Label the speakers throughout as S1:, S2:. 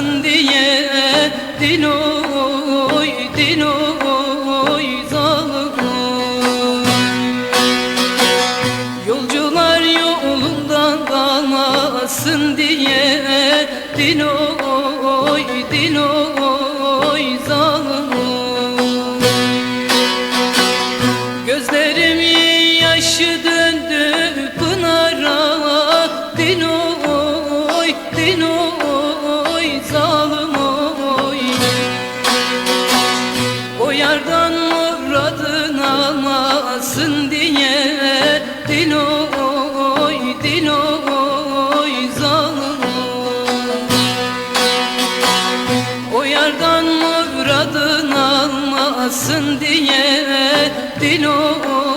S1: kalmasın diye Dinoy, dinoy zalim. Yolcular yolundan kalmasın diye Dinoy, muradın almasın diye Dinoy, dinoy zalim O yardan muradın almasın diye Dinoy,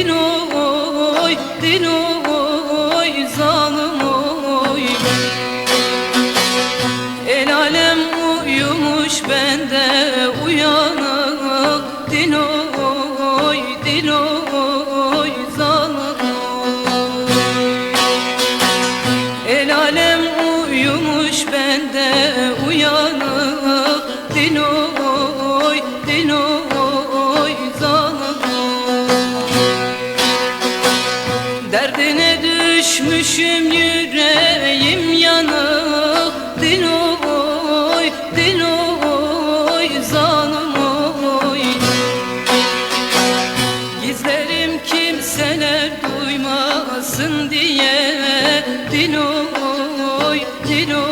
S1: Dinoy, dinoy zalim oy El alem uyumuş ben de uyanık. Dinoy, dinoy Derdine düşmüşüm yüreğim yanık Dinoy, dinoy zalim oy Gizlerim kimseler duymasın diye. Dinoy, dinoy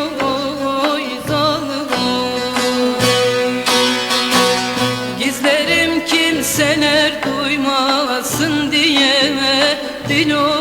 S1: Gizlerim